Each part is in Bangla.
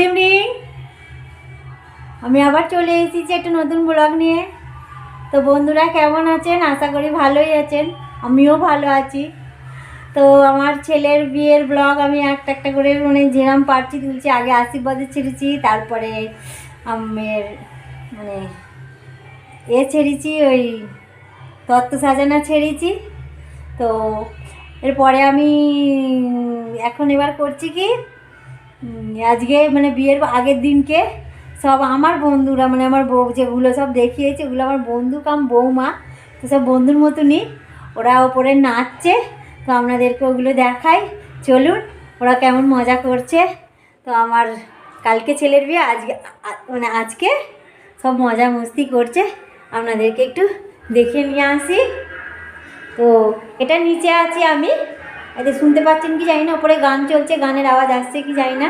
ইভিনিং আমি আবার চলে এসেছি একটা নতুন ব্লগ নিয়ে। তো বন্ধুরা, কেমন আছেন? আশা করি ভালোই আছেন। আমিও ভালো আছি। তো আমার ছেলের বিয়ের ব্লগ আমি একটা একটা করে মানে যেরাম পারছি তুলছি, আগে আশীর্বাদে ছেড়েছি, তারপরে আমের মানে এ ছেড়েছি, ওই তত্ত্ব সাজানা ছেড়েছি। তো এরপরে আমি এখন এবার করছি কি? আজকে মানে বিয়ের আগের দিনকে সব আমার বন্ধুরা মানে আমার বউ যেগুলো সব দেখিয়েছে, ওগুলো আমার বন্ধু কাম বৌমা, তো সব বন্ধুর মতনই ওরা ওপরে নাচছে, তো আপনাদেরকে ওগুলো দেখাই। চলুন, ওরা কেমন মজা করছে। তো আমার কালকে ছেলের বিয়ে আজকে মানে আজকে সব মজা মস্তি করছে। আপনাদেরকে একটু দেখে নিয়ে আসি। তো এটা নিচে আছি আমি। এতে শুনতে পাচ্ছেন কি জানি না, ওপরে গান চলছে, গানের আওয়াজ আসছে কি জানি না।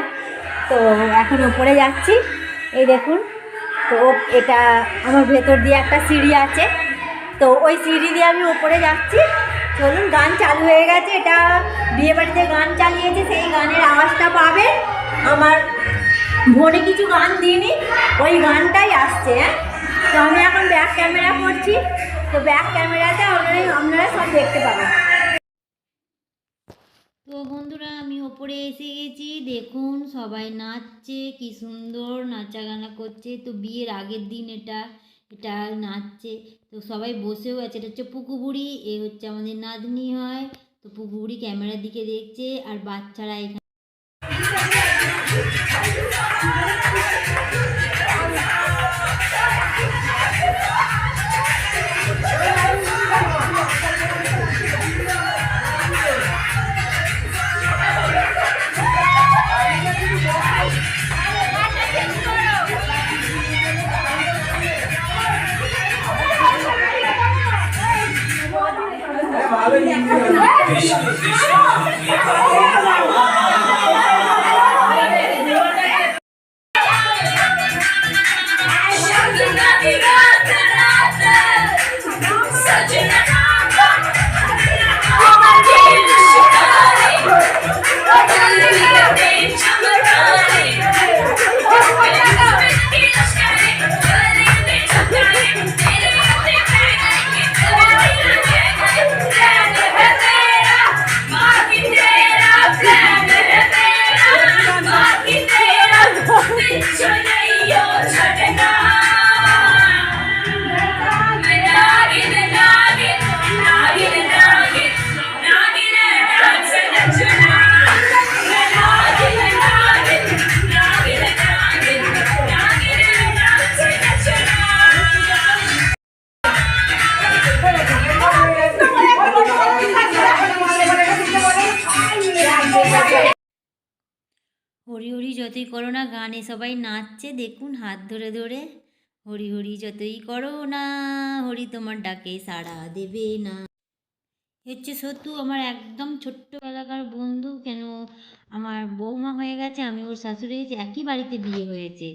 তো এখন ওপরে যাচ্ছি। এই দেখুন, তো এটা আমার ভেতর দিয়ে একটা সিঁড়ি আছে। তো ওই সিঁড়ি দিয়ে আমি ওপরে যাচ্ছি। চলুন, গান চালু হয়ে গেছে। এটা বিয়ে বাড়িতে গান চালিয়েছে, সেই গানের আওয়াজটা পাবেন আমার ফোনে কিছু গান দিইনি, ওই গানটাই আসছে হ্যাঁ। তো আমি এখন ব্যাক ক্যামেরা করছি। তো ব্যাক ক্যামেরাতে আপনারা আপনারা সব দেখতে পাবেন। তো বন্ধুরা, আমি ওপরে এসে গেছি। দেখুন, সবাই নাচছে, কি সুন্দর নাচা গানা করছে। তো বিয়ের আগের দিন এটা এটা নাচছে। তো সবাই বসেও আছে। এটা হচ্ছে পুকুবুড়ি এ হচ্ছে আমাদের নাতনি হয়। তো পুকুবুড়ি ক্যামেরার দিকে দেখছে, আর বাচ্চারা এখানে কৃষ্ণ কৃষ্ণ Happy birthday! হরি হরি যতই করো না গানে সবাই নাচছে, দেখুন হাত ধরে ধরে। হরি হরি যতই করো না, হরি তোমার ডাকে সাড়া দেবে না। হচ্ছে সত্যু, আমার একদম ছোট্ট এলাকার বন্ধু, কেন আমার বৌমা হয়ে গেছে, আমি ওর শাশুড়ি হয়েছি, একই বাড়িতে বিয়ে হয়েছে।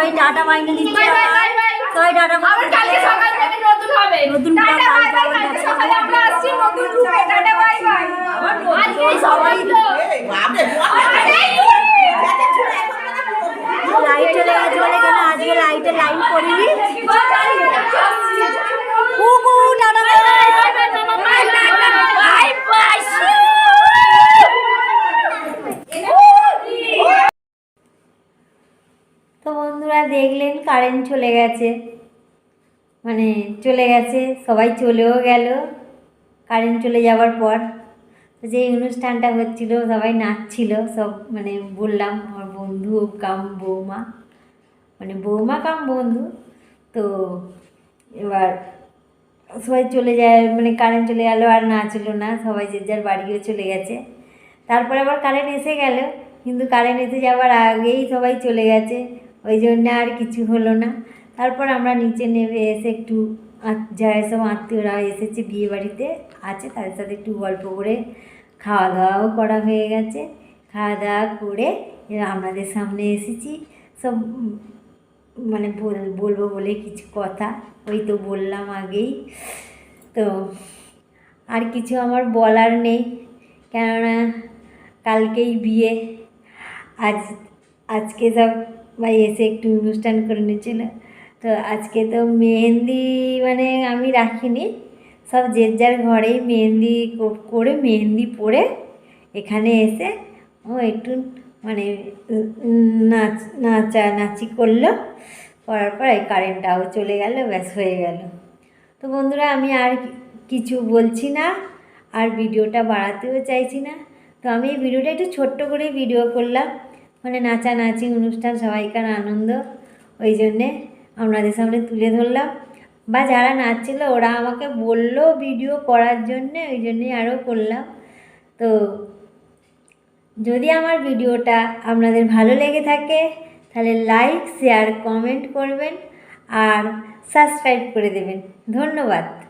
সবাই টাটা বাইনে দিচ্ছে কারেন্ট চলে গেছে। মানে চলে গেছে, সবাই চলেও গেল। কারেন্ট চলে যাওয়ার পর যে অনুষ্ঠানটা হচ্ছিল, সবাই নাচছিল, সব মানে বললাম, আমার বন্ধু কাম বৌমা। মানে বৌমা কাম বন্ধু। তো এবার সবাই চলে যায় মানে কারেন্ট চলে গেলো আর নাচলো না, সবাই যে যার বাড়িও চলে গেছে। তারপরে আবার কারেন্ট এসে গেল, কিন্তু কারেন্ট এসে যাওয়ার আগেই সবাই চলে গেছে। ওই জন্য আর কিছু হলো না। তারপর আমরা নিচে নেমে এসে একটু যারা সব আত্মীয়রা এসেছে বিয়ে বাড়িতে আছে, তাদের সাথে একটু গল্প করে খাওয়া দাওয়াও করা হয়ে গেছে। খাওয়া দাওয়া করে আপনাদের সামনে এসেছি। সব মানে বল- বলব বলে কিছু কথা, ওই তো বললাম আগেই। তো আর কিছু আমার বলার নেই, কেননা কালকেই বিয়ে। আজ, আজকে সব ভাই এসে একটু অনুষ্ঠান করে নিয়েছিল। তো আজকে তো মেহেন্দি মানে আমি রাখিনি, সব যে যার ঘরেই মেহেন্দি করে মেহেন্দি পরে এখানে এসে ও একটু মানে নাচ, নাচা, নাচি করল। করার পর এই কারেন্টটাও চলে গেল, ব্যাস হয়ে গেল। তো বন্ধুরা, আমি আর কিছু বলছি না, আর ভিডিওটা বাড়াতেও চাইছি না। তো আমি এই ভিডিওটা একটু ছোট্ট করে ভিডিও করলাম। মানে নাচানাচি, অনুষ্ঠান, সবাইকার আনন্দ। ওই জন্যে আপনাদের সামনে তুলে ধরলাম। বা যারা নাচছিল, ওরা আমাকে বলল ভিডিও করার জন্যে, ওই জন্যে আরও করলাম। তো যদি আমার ভিডিওটা আপনাদের ভালো লেগে থাকে, তাহলে লাইক, শেয়ার, কমেন্ট করবেন আর সাবস্ক্রাইব করে দেবেন। ধন্যবাদ।